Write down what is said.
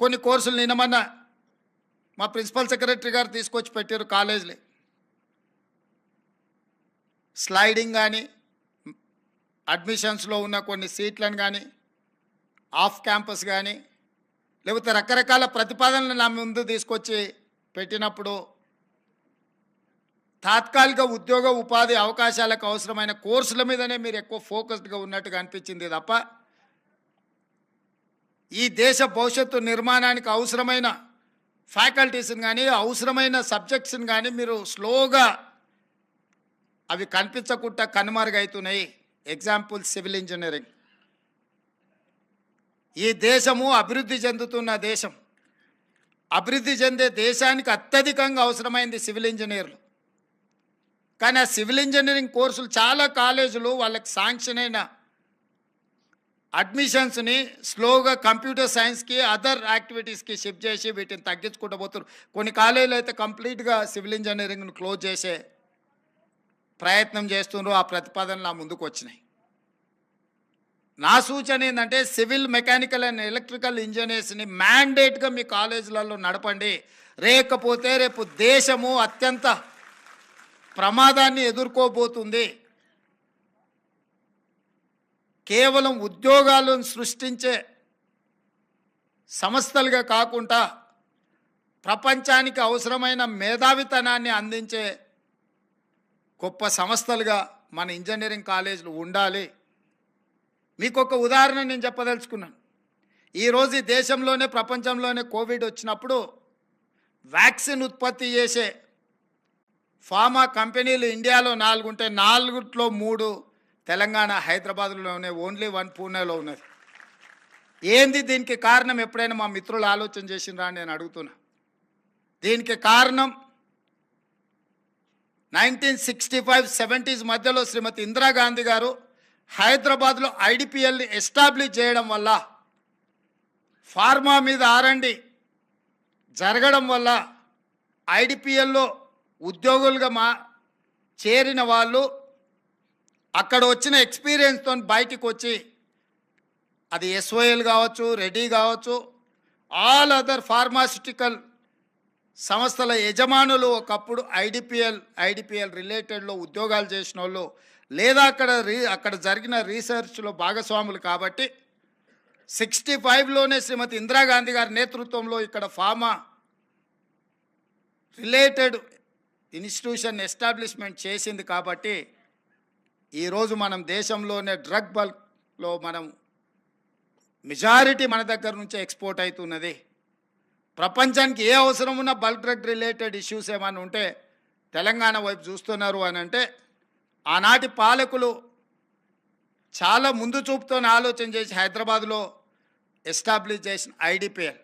కొన్ని కోర్సులు నిన్నమన్నా మా ప్రిన్సిపల్ సెక్రటరీ గారు తీసుకొచ్చి పెట్టారు కాలేజీలే. స్లైడింగ్ కానీ అడ్మిషన్స్లో ఉన్న కొన్ని సీట్లను కానీ ఆఫ్ క్యాంపస్ కానీ లేకపోతే రకరకాల ప్రతిపాదనలు నా ముందు తీసుకొచ్చి పెట్టినప్పుడు తాత్కాలిక ఉద్యోగ ఉపాధి అవకాశాలకు అవసరమైన కోర్సుల మీదనే మీరు ఎక్కువ ఫోకస్డ్గా ఉన్నట్టుగా అనిపించింది తప్ప ఈ దేశ భవిష్యత్తు నిర్మాణానికి అవసరమైన ఫ్యాకల్టీస్ని కానీ అవసరమైన సబ్జెక్ట్స్ని కానీ మీరు స్లోగా అవి కనిపించకుండా కనుమరుగవుతున్నాయి ఎగ్జాంపుల్ సివిల్ ఇంజనీరింగ్ ఈ దేశము అభివృద్ధి చెందుతున్న దేశం. అభివృద్ధి చెందే దేశానికి అత్యధికంగా అవసరమైంది సివిల్ ఇంజనీర్లు కానీ ఆ సివిల్ ఇంజనీరింగ్ కోర్సులు చాలా కాలేజీలు వాళ్ళకి శాంక్షన్ అయిన అడ్మిషన్స్ని స్లోగా కంప్యూటర్ సైన్స్కి అదర్ యాక్టివిటీస్కి షిఫ్ట్ చేసి వీటిని తగ్గించుకుంటూ పోతున్నారు కొన్ని కాలేజీలు అయితే కంప్లీట్గా సివిల్ ఇంజనీరింగ్ను క్లోజ్ చేసే ప్రయత్నం చేస్తున్నారు ఆ ప్రతిపాదనలు నా ముందుకు వచ్చినాయి. నా సూచన ఏంటంటే సివిల్ మెకానికల్ అండ్ ఎలక్ట్రికల్ ఇంజనీర్స్ని మ్యాండేట్గా మీ కాలేజీలలో నడపండి. లేకపోతే రేపు దేశము అత్యంత ప్రమాదాన్ని ఎదుర్కోబోతుంది. కేవలం ఉద్యోగాలను సృష్టించే సంస్థలుగా కాకుండా ప్రపంచానికి అవసరమైన మేధావితనాన్ని అందించే గొప్ప సంస్థలుగా మన ఇంజనీరింగ్ కాలేజీలు ఉండాలి. మీకు ఒక ఉదాహరణ నేను చెప్పదలుచుకున్నాను. ఈరోజు దేశంలోనే ప్రపంచంలోనే కోవిడ్ వచ్చినప్పుడు వ్యాక్సిన్ ఉత్పత్తి చేసే ఫార్మా కంపెనీలు ఇండియాలో నాలుగు ఉంటే నాలుగుట్లో మూడు తెలంగాణ హైదరాబాద్లోనే ఓన్లీ వన్ పూణేలో ఉన్నది. ఏంది దీనికి కారణం? ఎప్పుడైనా మా మిత్రులు ఆలోచన చేసినరా అని నేను అడుగుతున్నా. దీనికి కారణం నైన్టీన్ సిక్స్టీ ఫైవ్ సెవెంటీస్ మధ్యలో శ్రీమతి ఇందిరాగాంధీ గారు హైదరాబాద్లో ఐడిపిఎల్ని ఎస్టాబ్లిష్ చేయడం వల్ల ఫార్మా మీద ఆరండి జరగడం వల్ల ఐడిపిఎల్లో ఉద్యోగులుగా మా చేరిన వాళ్ళు అక్కడ వచ్చిన ఎక్స్పీరియన్స్తో బయటికి వచ్చి అది ఎస్ఓఎల్ కావచ్చు రెడీ కావచ్చు ఆల్ అదర్ ఫార్మాసిటికల్ సంస్థల యజమానులు ఒకప్పుడు ఐడిపిఎల్ ఐడిపిఎల్ రిలేటెడ్లో ఉద్యోగాలు చేసిన వాళ్ళు లేదా అక్కడ రీ అక్కడ జరిగిన రీసెర్చ్లో భాగస్వాములు కాబట్టి సిక్స్టీ ఫైవ్లోనే శ్రీమతి ఇందిరాగాంధీ గారి నేతృత్వంలో ఇక్కడ ఫార్మా రిలేటెడ్ ఇన్స్టిట్యూషన్ ఎస్టాబ్లిష్మెంట్ చేసింది కాబట్టి ఈరోజు మనం దేశంలోనే డ్రగ్ బల్క్లో మనం మెజారిటీ మన దగ్గర నుంచే ఎక్స్పోర్ట్ అవుతున్నది ప్రపంచానికి ఏ అవసరం ఉన్నా బల్క్ డ్రగ్ రిలేటెడ్ ఇష్యూస్ ఏమైనా ఉంటే తెలంగాణ వైపు చూస్తున్నారు అని అంటే ఆనాటి పాలకులు చాలా ముందు చూపుతో ఆలోచన చేసి హైదరాబాద్లో ఎస్టాబ్లిష్ చేసిన ఐడిపిఎల్